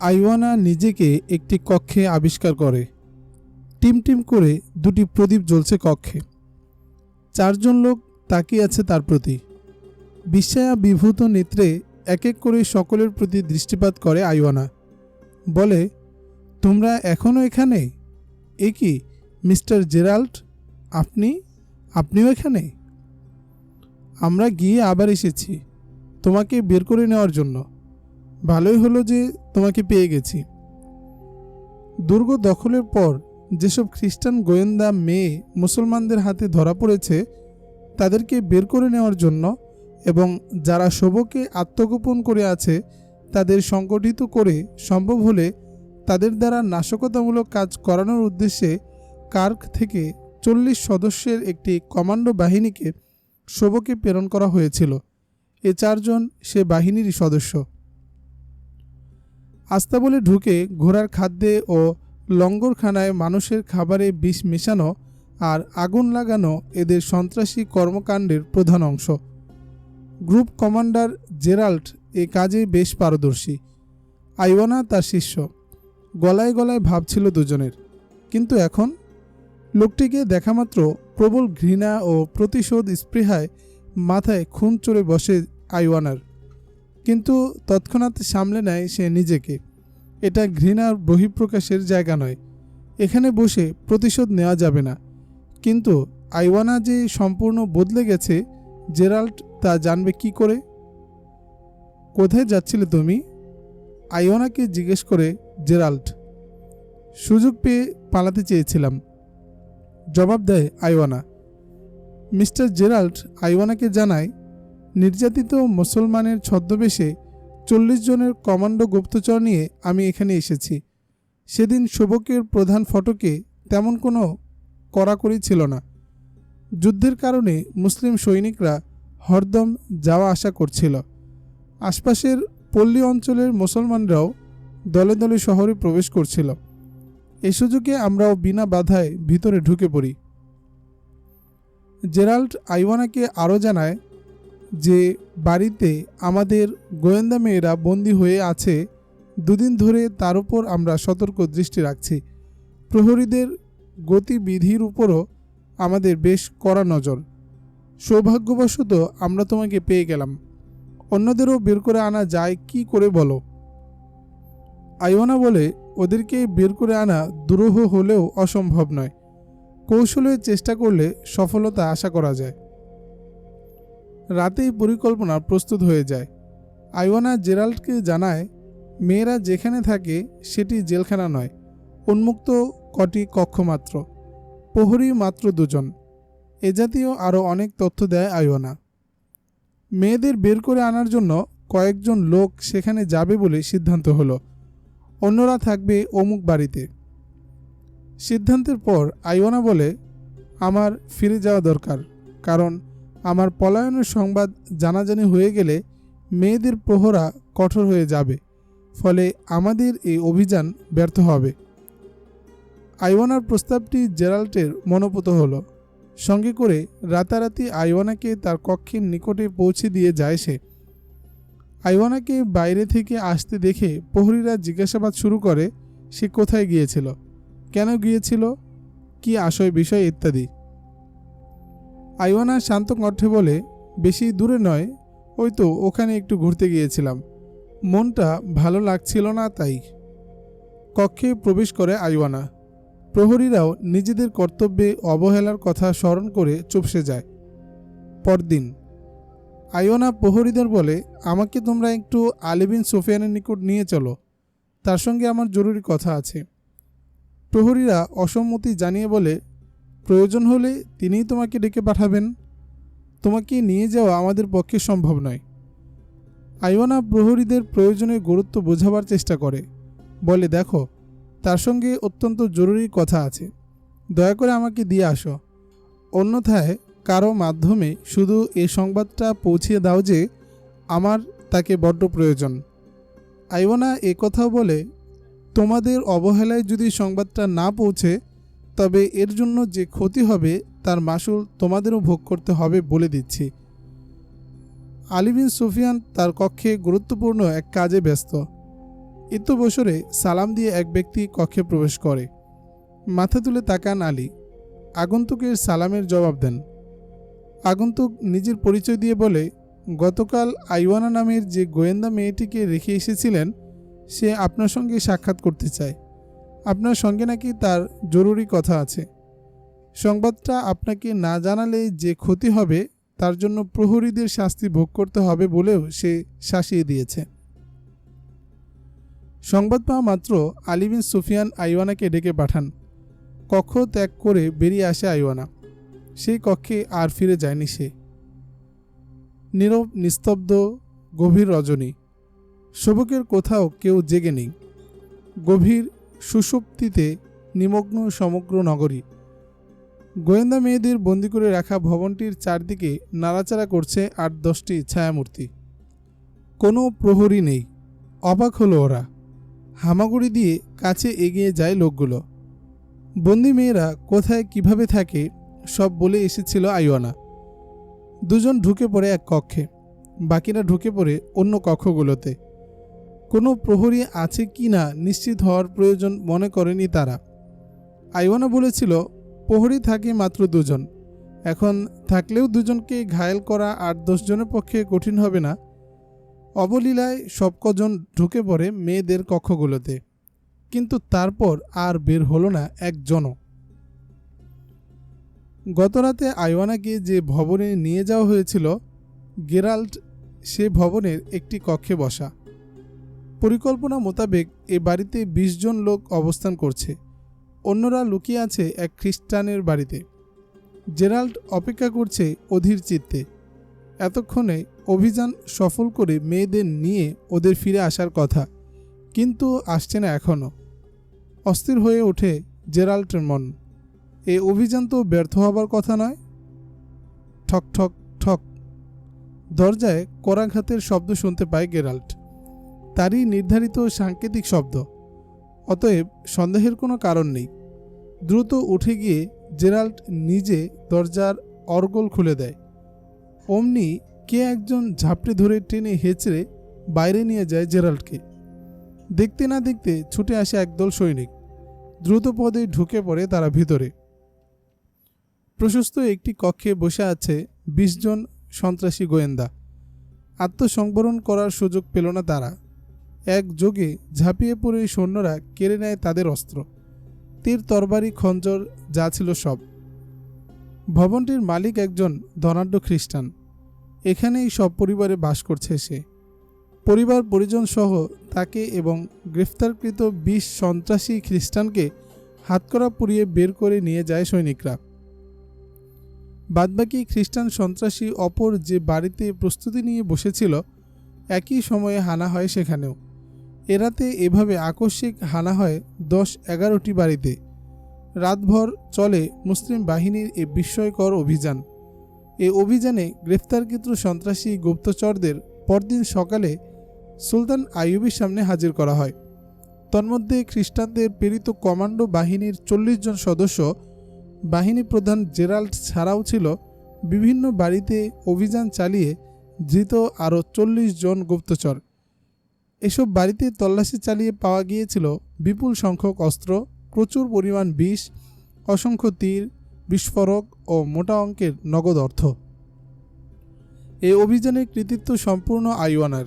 আইওয়ানা নিজেকে একটি কক্ষে আবিষ্কার করে। টিম টিম করে দুটি প্রদীপ জ্বলছে কক্ষে। চারজন লোক তাকিয়ে আছে তার প্রতি। বিস্ময়া বিভূত নেত্রে এক এক করে সকলের প্রতি দৃষ্টিপাত করে আইওয়ানা। বলে, তোমরা এখনও এখানে? এ কি, মিস্টার জেরাল্ড? আপনি? আপনিও এখানে? আমরা গিয়ে আবার এসেছি। তোমাকে বের করে নেওয়ার জন্য। ভালোই হলো যে তোমাকে পেয়ে গেছি। দুর্গ দখলের পর যেসব খ্রিস্টান গোয়েন্দা মেয়ে মুসলমানদের হাতে ধরা পড়েছে, তাদেরকে বের করে নেওয়ার জন্য এবং যারা শোভকে আত্মগোপন করে আছে, তাদের সংগঠিত করে সম্ভব হলে তাদের দ্বারা নাশকতামূলক কাজ করানোর উদ্দেশ্যে কার্ক থেকে চল্লিশ সদস্যের একটি কমান্ডো বাহিনীকে শোভকে প্রেরণ করা হয়েছিল। এ চারজন সে বাহিনীরই সদস্য। আস্তাবলে ঢুকে ঘোড়ার খাদ্যে ও লঙ্গরখানায় মানুষের খাবারে বিষ মেশানো আর আগুন লাগানো এদের সন্ত্রাসী কর্মকাণ্ডের প্রধান অংশ। গ্রুপ কমান্ডার জেরাল্ট এ কাজে বেশ পারদর্শী। আইওয়ানা তার শিষ্য। গলায় গলায় ভাব ছিল দুজনের। কিন্তু এখন লোকটিকে দেখামাত্র প্রবল ঘৃণা ও প্রতিশোধ স্পৃহায় মাথায় খুন চড়ে বসে আইওয়ানার। কিন্তু তৎক্ষণাৎ সামলে নেয় সে নিজেকে। এটা ঘৃণার বহিঃপ্রকাশের জায়গা নয়। এখানে বসে প্রতিশোধ নেওয়া যাবে না। কিন্তু আইওয়ানা যে সম্পূর্ণ বদলে গেছে জেরাল্ট তা জানবে কি করে? কোথায় যাচ্ছিলে তুমি? আইওয়ানাকে জিজ্ঞেস করে জেরাল্ট সুযোগ পেয়ে পালাতে চেয়েছিলাম। জবাব দেয় আইওয়ানা। মিস্টার জেরাল্ট আইওয়ানাকে জানায় নির্যাতিত মুসলমানের ছদ্মবেশে চল্লিশ জনের কমান্ডো গুপ্তচর নিয়ে আমি এখানে এসেছি। সেদিন শুভকের প্রধান ফটকে তেমন কোনো কড়াকড়ি ছিল না। যুদ্ধের কারণে মুসলিম সৈনিকরা হরদম যাওয়া আসা করছিল। আশপাশের পল্লী অঞ্চলের মুসলমানরাও দলে দলে শহরে প্রবেশ করছিল। এ সুযোগে আমরাও বিনা বাধায় ভিতরে ঢুকে পড়ি। জেরাল্ড আইওয়ানাকে আরও জানায় যে বাড়িতে আমাদের গোয়েন্দা মেয়েরা বন্দী হয়ে আছে, দুদিন ধরে তার উপর আমরা সতর্ক দৃষ্টি রাখছি। প্রহরীদের গতিবিধির উপরও আমাদের বেশ কড়া নজর। সৌভাগ্যবশত আমরা তোমাকে পেয়ে গেলাম। অন্যদেরও বের করে আনা যায়, কি করে বলো? আইওয়ানা বলে, ওদেরকে বের করে আনা দুরূহ হলেও অসম্ভব নয়। কৌশলের চেষ্টা করলে সফলতা আশা করা যায়। রাতেই পরিকল্পনা প্রস্তুত হয়ে যায়। আইওয়ানা জেরাল্ডকে জানায়, মেয়েরা যেখানে থাকে সেটি জেলখানা নয়, উন্মুক্ত কটি কক্ষ মাত্র। প্রহরী মাত্র দুজন। এ জাতীয় আরও অনেক তথ্য দেয় আইওয়ানা। মেয়েদের বের করে আনার জন্য কয়েকজন লোক সেখানে যাবে বলে সিদ্ধান্ত হলো। অন্যরা থাকবে অমুক বাড়িতে। সিদ্ধান্তের পর আইওয়ানা বলে, আমার ফিরে যাওয়া দরকার, কারণ আমার পলায়নের সংবাদ জানাজানি হয়ে গেলে মেয়েদের প্রহরা কঠোর হয়ে যাবে, ফলে আমাদের এই অভিযান ব্যর্থ হবে। আইওয়ানার প্রস্তাবটি জেরাল্টের মনোপুত হলো। সঙ্গে করে রাতারাতি আইওয়ানাকে তার কক্ষের নিকটে পৌঁছে দিয়ে যায় সে। আইওয়ানাকে বাইরে থেকে আসতে দেখে প্রহরীরা জিজ্ঞাসাবাদ শুরু করে, সে কোথায় গিয়েছিল, কেন গিয়েছিল, কি আশয় বিষয় ইত্যাদি। আইওয়ানা শান্ত কণ্ঠে বলে, বেশি দূরে নয়, ওই তো ওখানে একটু ঘুরতে গিয়েছিলাম। মনটা ভালো লাগছিল না তাই। কক্ষে প্রবেশ করে আইওয়ানা। প্রহরীরাও নিজেদের কর্তব্যে অবহেলার কথা স্মরণ করে চুপসে যায়। পরদিন। আইওয়ানা প্রহরীদের বলে, আমাকে তোমরা একটু আলিবিন সোফিয়ানের নিকট নিয়ে চলো। তার সঙ্গে আমার জরুরি কথা আছে। প্রহরীরা অসম্মতি জানিয়ে বলে প্রয়োজন হলে তিনিই তোমাকে ডেকে পাঠাবেন। তোমাকে নিয়ে যাওয়া আমাদের পক্ষে সম্ভব নয়। আইওয়ানা প্রহরীদের প্রয়োজনের গুরুত্ব বোঝাবার চেষ্টা করে। বলে, দেখো, তার সঙ্গে অত্যন্ত জরুরি কথা আছে। দয়া করে আমাকে দিয়ে আসো। অন্যথায় কারও মাধ্যমে শুধু এ সংবাদটা পৌঁছিয়ে দাও যে আমার তাকে বড্ড প্রয়োজন। আইওয়ানা এ কথাও বলে, তোমাদের অবহেলায় যদি সংবাদটা না পৌঁছে তবে এর জন্য যে ক্ষতি হবে, তার মাসুল তোমাদেরও ভোগ করতে হবে বলে দিচ্ছি। আলিবিন সুফিয়ান তার কক্ষে গুরুত্বপূর্ণ এক কাজে ব্যস্ত। ইত্য বছরে সালাম দিয়ে এক ব্যক্তি কক্ষে প্রবেশ করে। মাথা তুলে তাকান আলী। আগন্তুকের সালামের জবাব দেন। আগন্তুক নিজের পরিচয় দিয়ে বলে, গতকাল আইওয়ানা নামের যে গোয়েন্দা মেয়েটিকে রেখে এসেছিলেন, সে আপনার সঙ্গে সাক্ষাৎ করতে চায়। আপনার সঙ্গে নাকি তার জরুরি কথা আছে। সংবাদটা আপনাকে না জানালে যে ক্ষতি হবে, তার জন্য প্রহরীদের শাস্তি ভোগ করতে হবে বলেও সে শাসিয়ে দিয়েছে। সংবাদ পাওয়া মাত্র আলিবিন সুফিয়ান আইওয়ানাকে ডেকে পাঠান। কক্ষ ত্যাগ করে বেরিয়ে আসে আইওয়ানা। সেই কক্ষে আর ফিরে যায়নি সে। নীরব, নিস্তব্ধ, গভীর রজনী। শোভকের কোথাও কেউ জেগে নেই। গভীর সুষুপ্তিতে নিমগ্ন সমগ্র নগরী। গোয়েন্দা মেয়েদের বন্দি করে রাখা ভবনটির চারদিকে নাড়াচাড়া করছে আট দশটি ছায়ামূর্তি। কোনো প্রহরী নেই। অবাক হলো ওরা। হামাগুড়ি দিয়ে কাছে এগিয়ে যায় লোকগুলো। বন্দি মেয়েরা কোথায় কীভাবে থাকে, সব বলে এসেছিল আইওয়ানা। দুজন ঢুকে পড়ে এক কক্ষে। বাকিরা ঢুকে পড়ে অন্য কক্ষগুলোতে। কোনো প্রহরী আছে কি না নিশ্চিত হওয়ার প্রয়োজন মনে করেনি তারা। আইওয়ানা বলেছিল, প্রহরী থাকে মাত্র দুজন। এখন থাকলেও দুজনকে ঘায়েল করা আট দশজনের পক্ষে কঠিন হবে না। অবলীলায় সব কজন ঢুকে পড়ে মেয়েদের কক্ষগুলোতে। কিন্তু তারপর আর বের হলো না একজনও। গতরাতে আইওয়ানাকে যে ভবনে নিয়ে যাওয়া হয়েছিল গেরাল্ট সে ভবনের একটি কক্ষে বসা। পরিকল্পনা মোতাবেক এ বাড়িতে ২০ জন লোক অবস্থান করছে। অন্যরা লুকিয়ে আছে এক খ্রিস্টানের বাড়িতে। জেরাল্ড অপেক্ষা করছে অধীর চিত্তে। এতক্ষণে অভিযান সফল করে মেয়েদের নিয়ে ওদের ফিরে আসার কথা, কিন্তু আসছে না এখনও অস্থির হয়ে ওঠে জেরাল্টের মন। এ অভিযান তো ব্যর্থ হবার কথা নয়। ঠক ঠক ঠক। দরজায় করাঘাতের শব্দ শুনতে পায় গেরাল্ট তারই নির্ধারিত সাংকেতিক শব্দ। অতএব সন্দেহের কোনো কারণ নেই। দ্রুত উঠে গিয়ে জেরাল্ট নিজে দরজার অর্গল খুলে দেয়। অমনি কে একজন ঝাপটে ধরে টেনে হেঁচড়ে বাইরে নিয়ে যায় জেরাল্টকে দেখতে না দেখতে ছুটে আসে একদল সৈনিক। দ্রুত পদে ঢুকে পড়ে তারা ভিতরে। প্রশস্ত একটি কক্ষে বসে আছে বিশ জন সন্ত্রাসী গোয়েন্দা। আত্মসংবরণ করার সুযোগ পেল না তারা। এক যোগে ঝাঁপিয়ে পড়ে সৈন্যরা কেড়ে নেয় তাদের অস্ত্র। তীর, তরবারি, খঞ্জর, যা ছিল সব। ভবনটির মালিক একজন ধনাঢ্য খ্রিস্টান। এখানেই সব পরিবারে বাস করছে সে। পরিবার পরিজন সহ তাকে এবং গ্রেফতারকৃত বিশ সন্ত্রাসী খ্রিস্টানকে হাতকড়া পুড়িয়ে বের করে নিয়ে যায় সৈনিকরা। বাদবাকি খ্রিস্টান সন্ত্রাসী অপর যে বাড়িতে প্রস্তুতি নিয়ে বসেছিল, একই সময়ে হানা হয় সেখানেও। এরাতে এভাবে আকস্মিক হানা হয় দশ এগারোটি বাড়িতে। রাতভর চলে মুসলিম বাহিনীর এ বিস্ময়কর অভিযান। এ অভিযানে গ্রেফতারকৃত সন্ত্রাসী গুপ্তচরদের পরদিন সকালে সুলতান আইয়ুবের সামনে হাজির করা হয়। তন্মধ্যে খ্রিস্টানদের প্রেরিত কমান্ডো বাহিনীর চল্লিশ জন সদস্য, বাহিনী প্রধান জেরাল্ড ছাড়াও ছিল। বিভিন্ন বাড়িতে অভিযান চালিয়ে ধৃত আরও চল্লিশ জন গুপ্তচর। এসব বাড়িতে তল্লাশি চালিয়ে পাওয়া গিয়েছিল বিপুল সংখ্যক অস্ত্র, প্রচুর পরিমাণ বিষ, অসংখ্য তীর, বিস্ফোরক ও মোটা অঙ্কের নগদ অর্থ। এই অভিযানের কৃতিত্ব সম্পূর্ণ আইওয়ানার।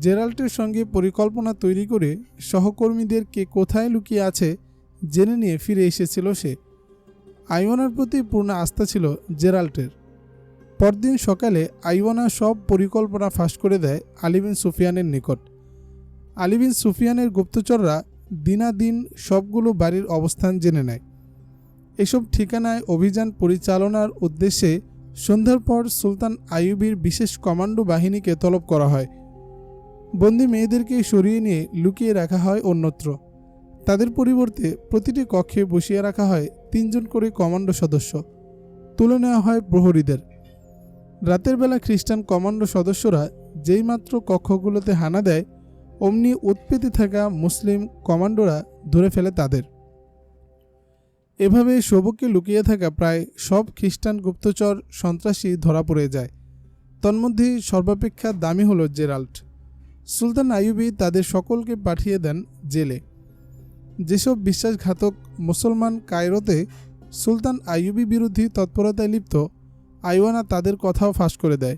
জেরাল্টের সঙ্গে পরিকল্পনা তৈরি করে সহকর্মীদের কে কোথায় লুকিয়ে আছে জেনে নিয়ে ফিরে এসেছিল সে। আইওয়ানার প্রতি পূর্ণ আস্থা ছিল জেরাল্টের পরদিন সকালে আইওয়ানা সব পরিকল্পনা ফাঁস করে দেয় আলিবিন সুফিয়ানের নিকট। আলিবিন সুফিয়ানের গুপ্তচররা দিনাদিন সবগুলো বাড়ির অবস্থান জেনে নেয়। এসব ঠিকানায় অভিযান পরিচালনার উদ্দেশ্যে সন্ধ্যার পর সুলতান আইয়ুবির বিশেষ কমান্ডো বাহিনীকে তলব করা হয়। বন্দি মেয়েদেরকে সরিয়ে নিয়ে লুকিয়ে রাখা হয় অন্যত্র। তাদের পরিবর্তে প্রতিটি কক্ষে বসিয়ে রাখা হয় তিনজন করে কমান্ডো সদস্য। তুলে নেওয়া হয় প্রহরীদের। রাতের বেলা খ্রিস্টান কমান্ডো সদস্যরা যেইমাত্র কক্ষগুলোতে হানা দেয় অমনি উৎপেতে থাকা মুসলিম কমান্ডোরা ধরে ফেলে তাদের। এভাবে শোভকে লুকিয়ে থাকা প্রায় সব খ্রিস্টান গুপ্তচর সন্ত্রাসী ধরা পড়ে যায়। তন্মধ্যে সর্বাপেক্ষা দামি হল জেরাল্ট সুলতান আইয়ুবি তাদের সকলকে পাঠিয়ে দেন জেলে। যেসব বিশ্বাসঘাতক মুসলমান কায়রোতে সুলতান আইয়ুবি বিরোধী তৎপরতায় লিপ্ত, আইওয়ানা তাদের কথাও ফাঁস করে দেয়।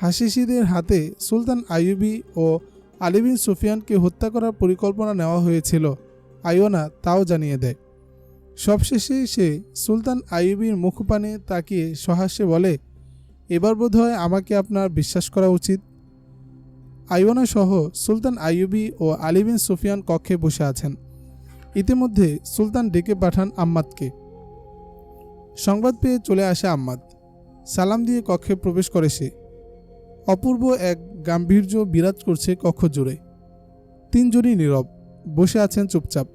হাসিসিদের হাতে সুলতান আইয়ুবি ও আলিবিন সুফিয়ানকে হত্যা করার পরিকল্পনা নেওয়া হয়েছিল। আইওয়ানা তাও জানিয়ে দেয়। সবশেষে সে সুলতান আইয়ুবির মুখপানে তাকিয়ে সহাস্যে বলে, এবার বোধহয় আমাকে আপনার বিশ্বাস করা উচিত। আইওয়ানা সহ সুলতান আইয়ুবি ও আলিবিন সুফিয়ান কক্ষে বসে আছেন। ইতিমধ্যে সুলতান ডেকে পাঠান আম্মাদকে। সংবাদ পেয়ে চলে আসে আম্মাদ। সালাম দিয়ে কক্ষে প্রবেশ করে সে। অপূর্ব এক গাম্ভীর্য বিরাজ করছে কক্ষ জুড়ে। তিনজনই নীরব, বসে আছেন চুপচাপ।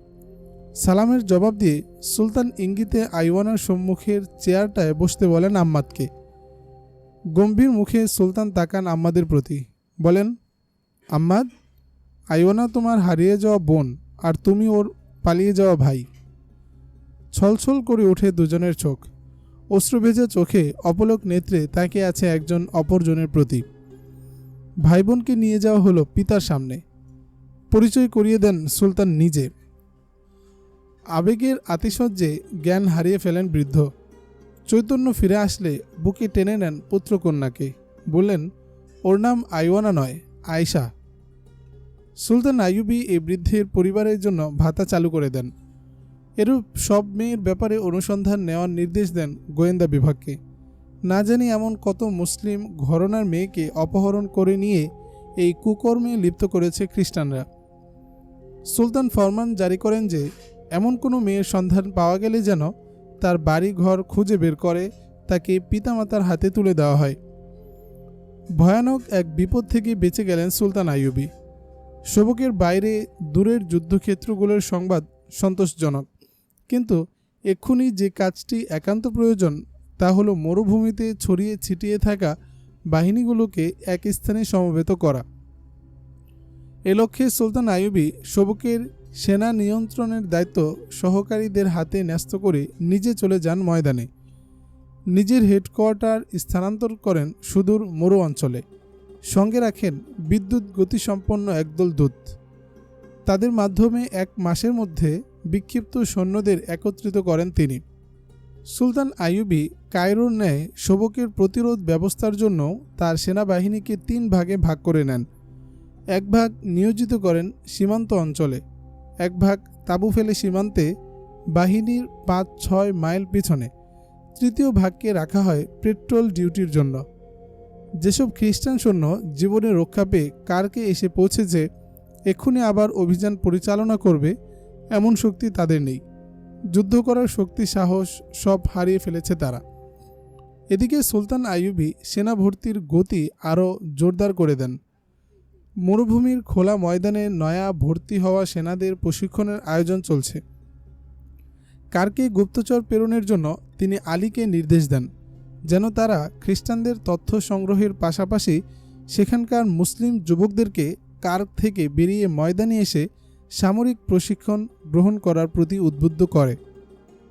সালামের জবাব দিয়ে সুলতান ইঙ্গিতে আইওয়ানার সম্মুখের চেয়ারটায় বসতে বলেন আম্মাদকে। গম্ভীর মুখে সুলতান তাকান আম্মাদের প্রতি। বলেন, আম্মাদ, আইওয়ানা তোমার হারিয়ে যাওয়া বোন আর তুমি ওর পালিয়ে যাওয়া ভাই। ছলছল করে ওঠে দুজনের চোখ। অশ্রুভেজা চোখে অপলক নেত্রে তাকিয়ে আছে একজন অপরজনের প্রতি। ভাই বোনকে নিয়ে যাওয়া হলো পিতার সামনে। পরিচয় করিয়ে দেন সুলতান নিজে। আবেগের আতিশয্যে জ্ঞান হারিয়ে ফেলেন বৃদ্ধ। চৈতন্য ফিরে আসলে বুকে টেনে নেন পুত্রকন্যাকে। বললেন, ওর নাম আইওয়ানা নয়, আয়শা। সুলতান আইয়ুবি এই বৃদ্ধের পরিবারের জন্য ভাতা চালু করে দেন। এরূপ সব মেয়ের ব্যাপারে অনুসন্ধান নেওয়ার নির্দেশ দেন গোয়েন্দা বিভাগকে। না জানি এমন কত মুসলিম ঘরনার মেয়েকে অপহরণ করে নিয়ে এই কুকর্মে লিপ্ত করেছে খ্রিস্টানরা। সুলতান ফরমান জারি করেন যে, এমন কোনো মেয়ের সন্ধান পাওয়া গেলে যেন তার বাড়ি ঘর খুঁজে বের করে, তাকে পিতামাতার হাতে তুলে দেওয়া হয়। ভয়ানক এক বিপদ থেকে বেঁচে গেলেন সুলতান আইয়ুবি। শোভকের বাইরে দূরের যুদ্ধক্ষেত্রগুলোর সংবাদ সন্তোষজনক। কিন্তু এক্ষুনি যে কাজটি একান্ত প্রয়োজন তা হলো মরুভূমিতে ছড়িয়ে ছিটিয়ে থাকা বাহিনীগুলোকে এক স্থানে সমবেত করা। এ লক্ষ্যে সুলতান আইয়ুবি শোভকের সেনা নিয়ন্ত্রণের দায়িত্ব সহকারীদের হাতে ন্যস্ত করে নিজে চলে যান ময়দানে। নিজের হেডকোয়ার্টার স্থানান্তর করেন সুদূর মরু অঞ্চলে। সঙ্গে রাখেন বিদ্যুৎ গতিসম্পন্ন একদল দূত। তাদের মাধ্যমে এক মাসের মধ্যে বিক্ষিপ্ত সৈন্যদের একত্রিত করেন তিনি। সুলতান আইয়ুবি কায়রোর ন্যায় শোভকের প্রতিরোধ ব্যবস্থার জন্য তার সেনাবাহিনীকে তিন ভাগে ভাগ করে নেন। এক ভাগ নিয়োজিত করেন সীমান্ত অঞ্চলে, এক ভাগ তাঁবু ফেলে সীমান্তে বাহিনীর পাঁচ ছয় মাইল পিছনে। তৃতীয় ভাগকে রাখা হয় পেট্রোল ডিউটির জন্য। যেসব খ্রিস্টান সৈন্য জীবনে রক্ষা পেয়ে কারকে এসে পৌঁছেছে, এক্ষুনি আবার অভিযান পরিচালনা করবে, এমন শক্তি তাদের নেই। যুদ্ধ করার শক্তি, সাহস সব হারিয়ে ফেলেছে তারা। এদিকে সুলতান আইয়ুবি সেনা ভর্তির গতি আরও জোরদার করে দেন। মরুভূমির খোলা ময়দানে নয়া ভর্তি হওয়া সেনাদের প্রশিক্ষণের আয়োজন চলছে। কারকে গুপ্তচর প্রেরণের জন্য তিনি আলীকে নির্দেশ দেন, যেন তারা খ্রিস্টানদের তথ্য সংগ্রহের পাশাপাশি সেখানকার মুসলিম যুবকদেরকে কার্ক থেকে বেরিয়ে ময়দানে এসে সামরিক প্রশিক্ষণ গ্রহণ করার প্রতি উদ্বুদ্ধ করে।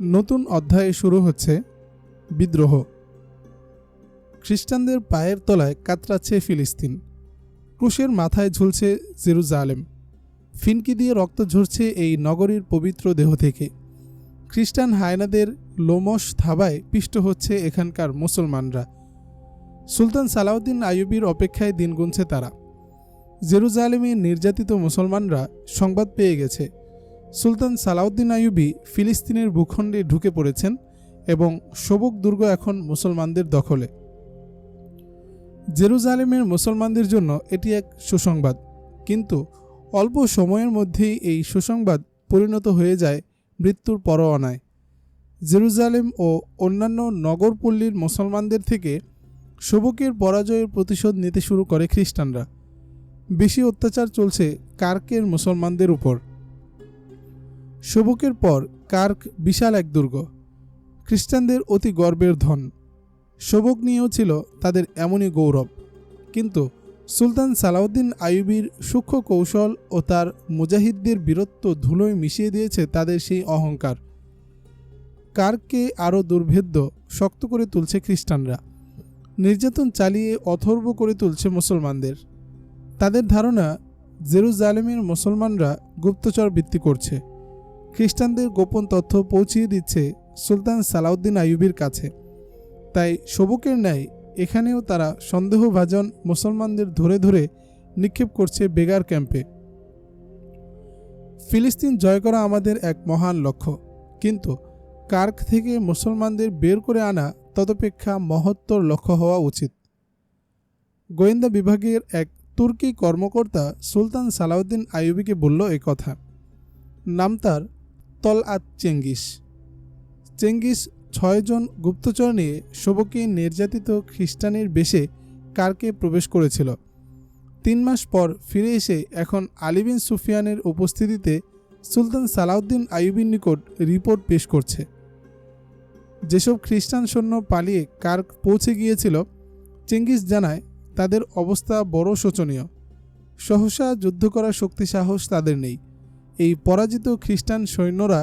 নতুন অধ্যায়ে শুরু হচ্ছে বিদ্রোহ। খ্রিস্টানদের পায়ের তলায় কাতরাচ্ছে ফিলিস্তিন। ক্রুশের মাথায় ঝুলছে জেরুজালেম। ফিনকি দিয়ে রক্ত ঝরছে এই নগরীর পবিত্র দেহ থেকে। খ্রিস্টান হায়নাদের লোমস থাবায় পিষ্ট হচ্ছে এখানকার মুসলমানরা। সুলতান সালাউদ্দিন আইয়ুবির অপেক্ষায় দিন গুনছে তারা। জেরুজালেমে নির্যাতিত মুসলমানরা সংবাদ পেয়ে গেছে। সুলতান সালাউদ্দিন আইয়ুবি ফিলিস্তিনের ভূখণ্ডে ঢুকে পড়েছেন এবং সবুক দুর্গ এখন মুসলমানদের দখলে। জেরুজালেমের মুসলমানদের জন্য এটি এক সুসংবাদ, কিন্তু অল্প সময়ের মধ্যেই এই সুসংবাদ পরিণত হয়ে যায় মৃত্যুর পরোয়ানায়। জেরুজালেম ও অন্যান্য নগরপল্লীর মুসলমানদের থেকে সবুকের পরাজয়ের প্রতিশোধ নিতে শুরু করে খ্রিস্টানরা। বেশি অত্যাচার চলছে কার্কের মুসলমানদের উপর। শোবকের পর কার্ক বিশাল এক দুর্গ। খ্রিস্টানদের অতি গর্বের ধন। শোবক নিয়েও ছিল তাদের এমনই গৌরব। কিন্তু সুলতান সালাউদ্দিন আইয়ুবির সূক্ষ্ম কৌশল ও তার মুজাহিদদের বীরত্ব ধুলোয় মিশিয়ে দিয়েছে তাদের সেই অহংকার। কার্ককে আরও দুর্ভেদ্য, শক্ত করে তুলছে খ্রিস্টানরা। নির্যাতন চালিয়ে অথর্ব করে তুলছে মুসলমানদের। তাদের ধারণা জেরুজালেমের মুসলমানরা গুপ্তচর বৃত্তি করছে। খ্রিস্টানদের গোপন তথ্য পৌঁছিয়ে দিচ্ছে সুলতান সালাউদ্দিন আইয়ুবির কাছে। তাই সবুকের ন্যায় এখানেও তারা সন্দেহভাজন মুসলমানদের ধরে ধরে নিক্ষেপ করছে বেগার ক্যাম্পে। ফিলিস্তিন জয় করা আমাদের এক মহান লক্ষ্য। কিন্তু কার্ক থেকে মুসলমানদের বের করে আনা তদপেক্ষা মহত্তর লক্ষ্য হওয়া উচিত। গোয়েন্দা বিভাগের এক তুর্কি কর্মকর্তা সুলতান সালাউদ্দিন আইয়ুবিকে বলল এ কথা। নাম তার তল আত চেঙ্গিস চেঙ্গিস ছয়জন গুপ্তচর নিয়ে শোভকে নির্যাতিত খ্রিস্টানের বেশে কার্কে প্রবেশ করেছিল। তিন মাস পর ফিরে এসে এখন আলিবিন সুফিয়ানের উপস্থিতিতে সুলতান সালাউদ্দিন আইয়ুবির নিকট রিপোর্ট পেশ করছে। যেসব খ্রিস্টান সৈন্য পালিয়ে কার্ক পৌঁছে গিয়েছিল, চেঙ্গিস জানায় তাদের অবস্থা বড় শোচনীয়। সহসা যুদ্ধ করার শক্তি সাহস তাদের নেই। এই পরাজিত খ্রিস্টান সৈন্যরা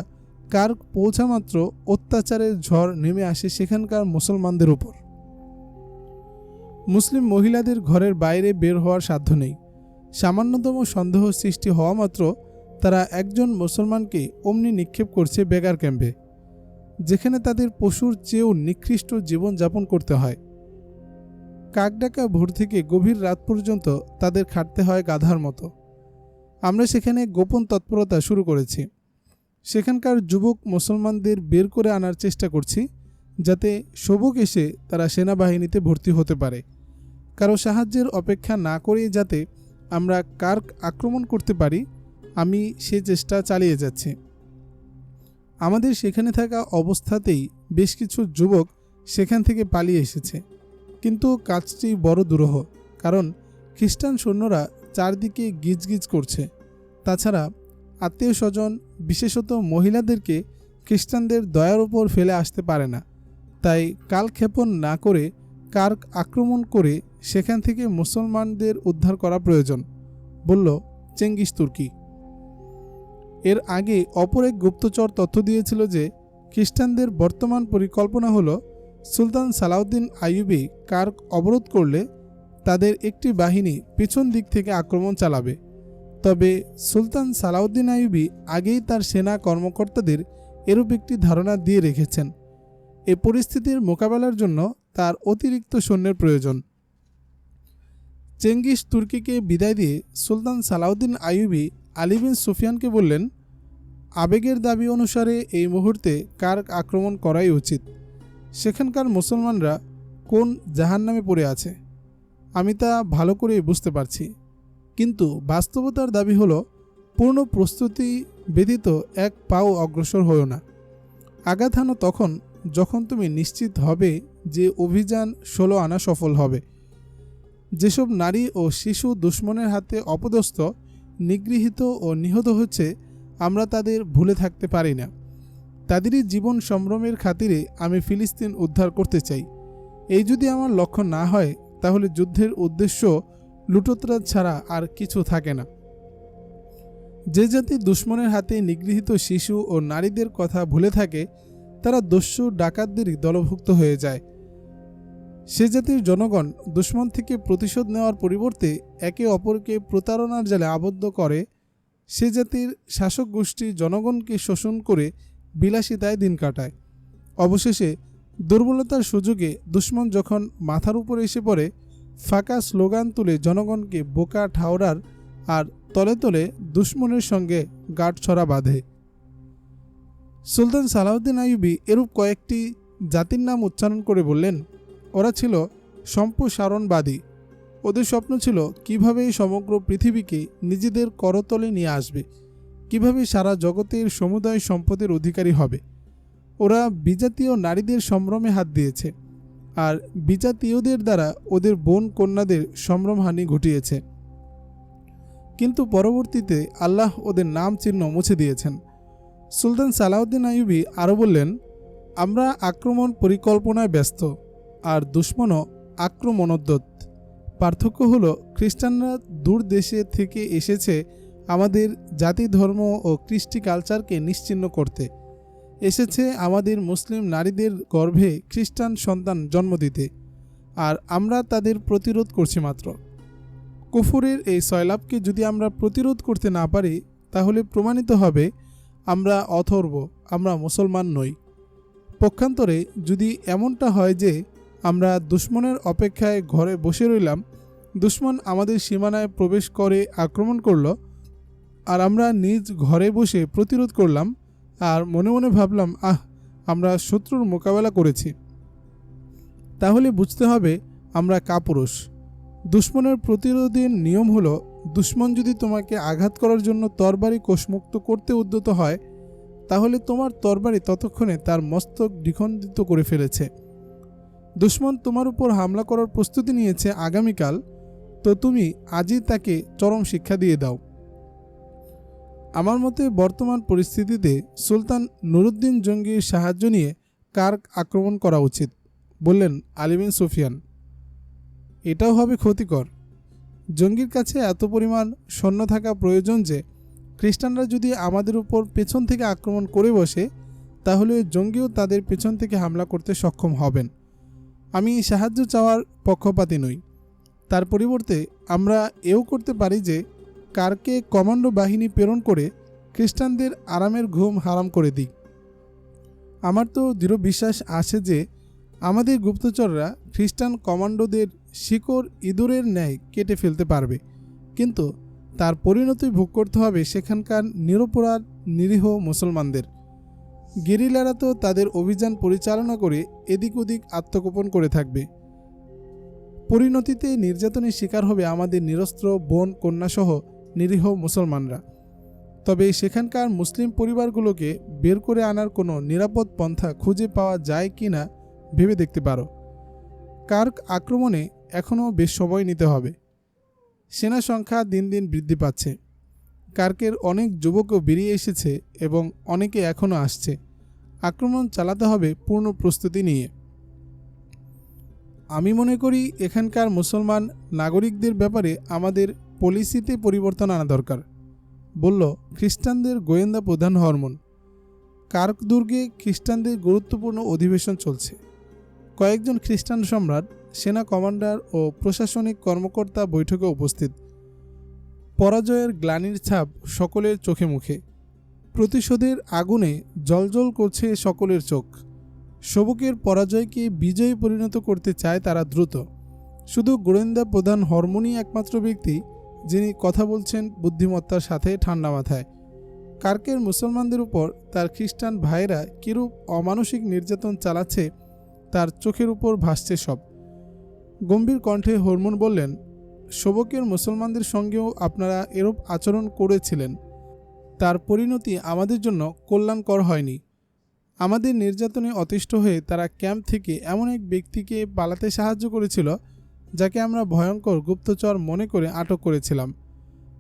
কার্ক পৌঁছামাত্র অত্যাচারের ঝড় নেমে আসে সেখানকার মুসলমানদের উপর। মুসলিম মহিলাদের ঘরের বাইরে বের হওয়ার সাধ্য নেই। সামান্যতম সন্দেহ সৃষ্টি হওয়া মাত্র তারা একজন মুসলমানকে অমনি নিক্ষেপ করছে বেগার ক্যাম্পে, যেখানে তাদের পশুর চেয়েও নিকৃষ্ট জীবনযাপন করতে হয়। কাকডাকা ভোর থেকে গভীর রাত পর্যন্ত তাদের খাটতে হয় গাধার মতো। আমরা সেখানে গোপন তৎপরতা শুরু করেছি। সেখানকার যুবক মুসলমানদের বের করে আনার চেষ্টা করছি, যাতে সবুক এসে তারা সেনাবাহিনীতে ভর্তি হতে পারে। কারও সাহায্যের অপেক্ষা না করেই যাতে আমরা কার্ক আক্রমণ করতে পারি, আমি সে চেষ্টা চালিয়ে যাচ্ছি। আমাদের সেখানে থাকা অবস্থাতেই বেশ কিছু যুবক সেখান থেকে পালিয়ে এসেছে। কিন্তু কাজটি বড় দুরূহ, কারণ খ্রিস্টান সৈন্যরা চারদিকে গিজগিজ করছে। তাছাড়া আত্মীয় স্বজন বিশেষত মহিলাদেরকে খ্রিস্টানদের দয়ার ওপর ফেলে আসতে পারে না। তাই কালক্ষেপণ না করে কার্ক আক্রমণ করে সেখান থেকে মুসলমানদের উদ্ধার করা প্রয়োজন, বলল চেঙ্গিস তুর্কি। এর আগে অপর এক গুপ্তচর তথ্য দিয়েছিল যে খ্রিস্টানদের বর্তমান পরিকল্পনা হলো সুলতান সালাউদ্দিন আইয়ুবি কার্ক অবরোধ করলে তাদের একটি বাহিনী পিছন দিক থেকে আক্রমণ চালাবে। তবে সুলতান সালাউদ্দিন আইয়ুবি আগেই তার সেনা কর্মকর্তাদের এরূপ একটি ধারণা দিয়ে রেখেছেন। এ পরিস্থিতির মোকাবেলার জন্য তার অতিরিক্ত সৈন্যের প্রয়োজন। চেঙ্গিস তুর্কিকে বিদায় দিয়ে সুলতান সালাউদ্দিন আইয়ুবি আলিবিন সুফিয়ানকে বললেন, আবেগের দাবি অনুসারে এই মুহূর্তে কার্ক আক্রমণ করাই উচিত? সেখানকার মুসলমানরা কোন জাহান নামে পড়ে আছে? আমি তা ভালো করেই বুঝতে পারছি। কিন্তু বাস্তবতার দাবি হলো, পূর্ণ প্রস্তুতি ব্যতীত এক পাও অগ্রসর হও না। আঘাত হানো তখন যখন তুমি নিশ্চিত হবে যে অভিযান ষোলো আনা সফল হবে। যেসব নারী ও শিশু দুশ্মনের হাতে অপদস্থ, নিগৃহীত ও নিহত হচ্ছে, আমরা তাদের ভুলে থাকতে পারি না। তাদেরই জীবন সম্ভ্রমের খাতিরে আমি ফিলিস্তিন উদ্ধার করতে চাই। এই যদি আমার লক্ষ্য না হয়, তাহলে যুদ্ধের উদ্দেশ্য লুটোতরাজ ছাড়া আর কিছু থাকে না। যে জাতি দুশ্মনের হাতে নিগৃহীত শিশু ও নারীদের কথা ভুলে থাকে, তারা দস্যু ডাকাতদেরই দলভুক্ত হয়ে যায়। সে জাতির জনগণ দুশ্মন থেকে প্রতিশোধ নেওয়ার পরিবর্তে একে অপরকে প্রতারণার জালে আবদ্ধ করে, সে জাতির শাসক গোষ্ঠী জনগণকে শোষণ করে বিলাসিতায় দিন কাটায়। অবশেষে দুর্বলতার সুযোগে দুশ্মন যখন মাথার উপরে এসে পড়ে, ফাঁকা স্লোগান তুলে জনগণকে বোকা ঠাওরার আর তলে তলে দুশ্মনের সঙ্গে গাঁটছড়া বাঁধে। সুলতান সালাউদ্দিন আইয়ুবি এরূপ কয়েকটি জাতির নাম উচ্চারণ করে বললেন, ওরা ছিল সম্প্রসারণবাদী। ওদের স্বপ্ন ছিল কীভাবে এই সমগ্র পৃথিবীকে নিজেদের করতলে নিয়ে আসবে। কীভাবে সারা জগতের সমুদায় সম্পদের অধিকারী হবে? ওরা বিজাতীয় নারীদের সম্ভ্রমে হাত দিয়েছে, আর বিজাতীয়দের দ্বারা ওদের বোন কন্যাদের সম্ভ্রমহানি ঘটিয়েছে। কিন্তু পরবর্তীতে আল্লাহ ওদের নাম চিহ্ন মুছে দিয়েছেন। সুলতান সালাউদ্দিন আইয়ুবি আরও বললেন, আমরা আক্রমণ পরিকল্পনায় ব্যস্ত, আর দুশ্মনও আক্রমণোদ্যত পার্থক্য হলো খ্রিস্টানরা দূর দেশে থেকে এসেছে আমাদের জাতি, ধর্ম ও কৃষ্টি কালচারকে নিশ্চিহ্ন করতে। এসেছে আমাদের মুসলিম নারীদের গর্ভে খ্রিস্টান সন্তান জন্ম দিতে, আর আমরা তাদের প্রতিরোধ করছি মাত্র। কুফুরের এই সয়লাভকে যদি আমরা প্রতিরোধ করতে না পারি, তাহলে প্রমাণিত হবে, আমরা অথর্ব, আমরা মুসলমান নই। পক্ষান্তরে যদি এমনটা হয় যে, আমরা দুশ্মনের অপেক্ষায় ঘরে বসে রইলাম, দুশ্মন আমাদের সীমানায় প্রবেশ করে আক্রমণ করল আর আমরা নিজ ঘরে বসে প্রতিরোধ করলাম আর মনে মনে ভাবলাম, আহ, আমরা শত্রুর মোকাবেলা করেছি। তাহলে বুঝতে হবে আমরা কাপুরুষ। দুশ্মনের প্রতিরোধের নিয়ম হলো, দুশ্মন যদি তোমাকে আঘাত করার জন্য তরবারি কোষমুক্ত করতে উদ্যত হয়, তাহলে তোমার তরবারি ততক্ষণে তার মস্তক দ্বিখণ্ডিত করে ফেলেছে। দুশ্মন তোমার উপর হামলা করার প্রস্তুতি নিয়েছে আগামীকাল, তো তুমি আজই তাকে চরম শিক্ষা দিয়ে দাও। আমার মতে বর্তমান পরিস্থিতিতে সুলতান নুরুদ্দিন জঙ্গির সাহায্য নিয়ে কার্ক আক্রমণ করা উচিত, বললেন আলিবিন সুফিয়ান। এটাও হবে ক্ষতিকর। জঙ্গির কাছে এত পরিমাণ সৈন্য থাকা প্রয়োজন যে, খ্রিস্টানরা যদি আমাদের উপর পেছন থেকে আক্রমণ করে বসে, তাহলে জঙ্গিও তাদের পেছন থেকে হামলা করতে সক্ষম হবেন। আমি সাহায্য চাওয়ার পক্ষপাতী নই। তার পরিবর্তে আমরা এও করতে পারি যে কারকে কমান্ডো বাহিনী প্রেরণ করে খ্রিস্টানদের আরামের ঘুম হারাম করে দিই আমার তো দৃঢ় বিশ্বাস আছে যে আমাদের গুপ্তচররা খ্রিস্টান কমান্ডোদের শিকড় ইঁদুরের ন্যায় কেটে ফেলতে পারবে। কিন্তু তার পরিণতি ভোগ করতে হবে সেখানকার নিরপরাধ, নিরীহ মুসলমানদের। গেরিলারা তো তাদের অভিযান পরিচালনা করে এদিক ওদিক আত্মগোপন করে থাকবে। পরিণতিতে নির্যাতনের শিকার হবে আমাদের নিরস্ত্র, বোন, কন্যাসহ নিরীহ মুসলমানরা। তবে সেখানকার মুসলিম পরিবারগুলোকে বের করে আনার কোনো নিরাপদ পন্থা খুঁজে পাওয়া যায় কি না ভেবে দেখতে পারো। কার্ক আক্রমণে এখনও বেশ সময় নিতে হবে। সেনা সংখ্যা দিন দিন বৃদ্ধি পাচ্ছে। কার্কের অনেক যুবকও বেরিয়ে এসেছে এবং অনেকে এখনও আসছে। আক্রমণ চালাতে হবে পূর্ণ প্রস্তুতি নিয়ে। আমি মনে করি এখানকার মুসলমান নাগরিকদের ব্যাপারে আমাদের পলিসিতে পরিবর্তন আনা দরকার। বলল, খ্রিস্টানদের গোয়েন্দা প্রধান হরমোন। কার্ক দুর্গে খ্রিস্টানদের গুরুত্বপূর্ণ অধিবেশন চলছে। কয়েকজন খ্রিস্টান সম্রাট, সেনা কমান্ডার ও প্রশাসনিক কর্মকর্তা বৈঠকে উপস্থিত। পরাজয়ের গ্লানির ছাপ সকলের চোখে মুখে। প্রতিশোধের আগুনে জলজল করছে সকলের চোখ। শোভকের পরাজয়কে বিজয়ী পরিণত করতে চায় তারা দ্রুত। শুধু গোয়েন্দা প্রধান হরমোনই একমাত্র ব্যক্তি যিনি কথা বলছেন বুদ্ধিমত্তার সাথে ঠান্ডা মাথায়। কার্কের মুসলমানদের উপর তার খ্রিস্টান ভাইয়েরা কিরূপ অমানসিক নির্যাতন চালাচ্ছে, তার চোখের উপর ভাসছে সব। গম্ভীর কণ্ঠে হরমোন বললেন শোভকের মুসলমানদের সঙ্গেও আপনারা এরূপ আচরণ করেছিলেন। তার পরিণতি আমাদের জন্য কল্যাণকর হয়নি। আমাদের নির্যাতনে অতিষ্ঠ হয়ে তারা ক্যাম্প থেকে এমন এক ব্যক্তিকে পালাতে সাহায্য করেছিল যাকে আমরা ভয়ঙ্কর গুপ্তচর মনে করে আটক করেছিলাম।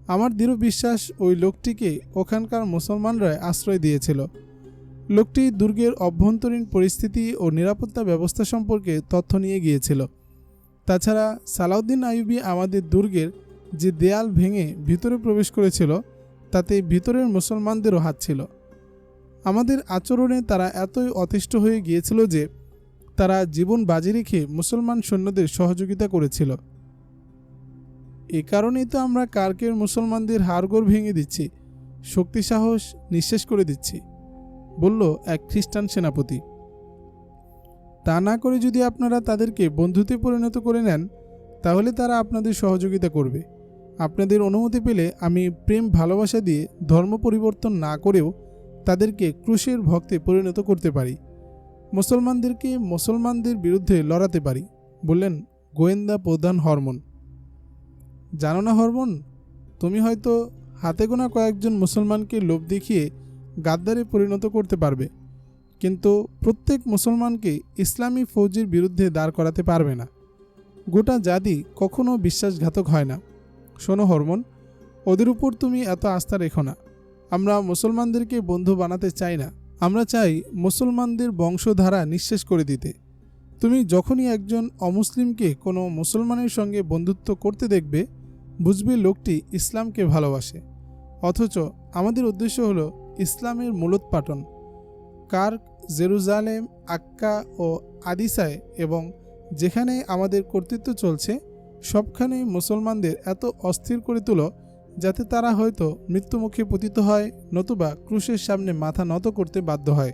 আমার দৃঢ় বিশ্বাস ওই লোকটিকে ওখানকার মুসলমানরা আশ্রয় দিয়েছিল। লোকটি দুর্গের অভ্যন্তরীণ পরিস্থিতি ও নিরাপত্তা ব্যবস্থা সম্পর্কে তথ্য নিয়ে গিয়েছিল। তাছাড়া সালাউদ্দিন আইয়ুবি আমাদের দুর্গের যে দেয়াল ভেঙে ভিতরে প্রবেশ করেছিল, তাতে ভিতরের মুসলমানদেরও হাত ছিল। আমাদের আচরণে তারা এতই অতিষ্ঠ হয়ে গিয়েছিল যে তারা জীবন বাজি রেখে মুসলমান সৈন্যদের সহযোগিতা করেছিল। এ কারণেই তো আমরা কার্কের মুসলমানদের হাড়গোড় ভেঙে দিচ্ছি, শক্তি সাহস নিঃশেষ করে দিচ্ছি, বলল এক খ্রিস্টান সেনাপতি। তা না করে যদি আপনারা তাদেরকে বন্ধুতে পরিণত করে নেন, তাহলে তারা আপনাদের সহযোগিতা করবে। আপনাদের অনুমতি পেলে আমি প্রেম ভালোবাসা দিয়ে ধর্ম পরিবর্তন না করেও তাদেরকে ক্রুশের ভক্তে পরিণত করতে পারি। মুসলমানদেরকে মুসলমানদের বিরুদ্ধে লড়াতে পারি, বললেন গোয়েন্দা প্রধান হরমোন। জানো না হরমোন, তুমি হয়তো হাতে গোনা কয়েকজন মুসলমানকে লোভ দেখিয়ে গাদ্দারে পরিণত করতে পারবে, কিন্তু প্রত্যেক মুসলমানকে ইসলামী ফৌজির বিরুদ্ধে দাঁড় করাতে পারবে না। গোটা জাতি কখনো বিশ্বাসঘাতক হয় না। শোনো হরমোন, ওদের উপর তুমি এত আস্থা রেখো না। আমরা মুসলমানদেরকে বন্ধু বানাতে চাই না। আমরা চাই মুসলমানদের বংশধারা নিঃশেষ করে দিতে। তুমি যখনই একজন অমুসলিমকে কোনো মুসলমানের সঙ্গে বন্ধুত্ব করতে দেখবে, বুঝবে লোকটি ইসলামকে ভালোবাসে। অথচ আমাদের উদ্দেশ্য হল ইসলামের মূলোৎপাটন। কার্ক, জেরুজালেম, আক্কা ও আদিসায় এবং যেখানে আমাদের কর্তৃত্ব চলছে সবখানে মুসলমানদের এত অস্থির করে তুলো যাতে তারা হয়তো মৃত্যুমুখে পতিত হয় নতুবা ক্রুশের সামনে মাথা নত করতে বাধ্য হয়।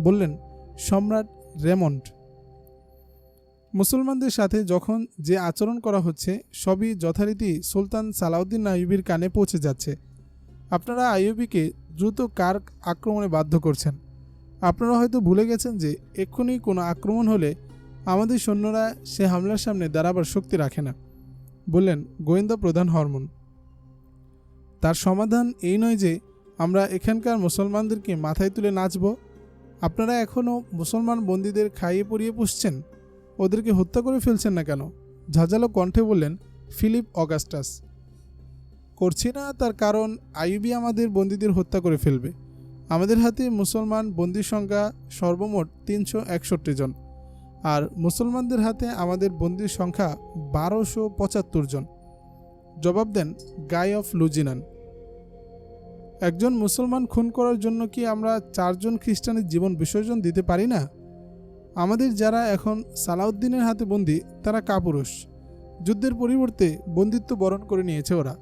বললেন, সম্রাট রেমন্ড। মুসলমানদের সাথে যখন যে আচরণ করা হচ্ছে, সবই যথারীতি সুলতান সালাউদ্দিন আইয়ুবির কানে পৌঁছে যাচ্ছে। আপনারা আইয়ুবিকে দ্রুত কার আক্রমণে বাধ্য করছেন? আপনারা হয়তো ভুলে গেছেন যে এক্ষুনি কোনো আক্রমণ হলে আমাদের সৈন্যরা সে হামলার সামনে দাঁড়াবার শক্তি রাখে না। বললেন, গোয়েন্দা প্রধান হরমোন। তার সমাধান এই নয় যে আমরা এখানকার মুসলমানদেরকে মাথায় তুলে নাচব। আপনারা এখনও মুসলমান বন্দীদের খাইয়ে পরিয়ে পুষছেন? ওদেরকে হত্যা করে ফেলছেন না কেন? ঝাঁঝালো কণ্ঠে বললেন, ফিলিপ অগাস্টাস, করছি না তার কারণ আইবি আমাদের বন্দীদের হত্যা করে ফেলবে। আমাদের হাতে মুসলমান বন্দির সংখ্যা সর্বমোট তিনশো একষট্টি জন, আর মুসলমানদের হাতে আমাদের বন্দির সংখ্যা বারোশো পঁচাত্তর জন। জবাব দেন, গাই অফ লুজিনান। একজন মুসলমান খুন করার জন্য কি আমরা চারজন খ্রিস্টানের জীবন বিসর্জন দিতে পারি না? আমাদের যারা এখন সালাউদ্দিনের হাতে বন্দি, তারা কাপুরুষ। যুদ্ধের পরিবর্তে বন্দিত্ব বরণ করে নিয়েছে ওরা।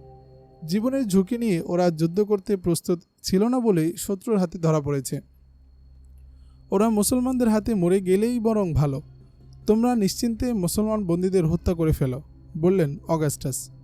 জীবনের ঝুঁকি নিয়ে ওরা যুদ্ধ করতে প্রস্তুত ছিল না বলেই শত্রুর হাতে ধরা পড়েছে। ওরা মুসলমানদের হাতে মরে গেলেই বরং ভালো। তোমরা নিশ্চিন্তে মুসলমান বন্দীদের হত্যা করে ফেলো, বললেন অগাস্টাস।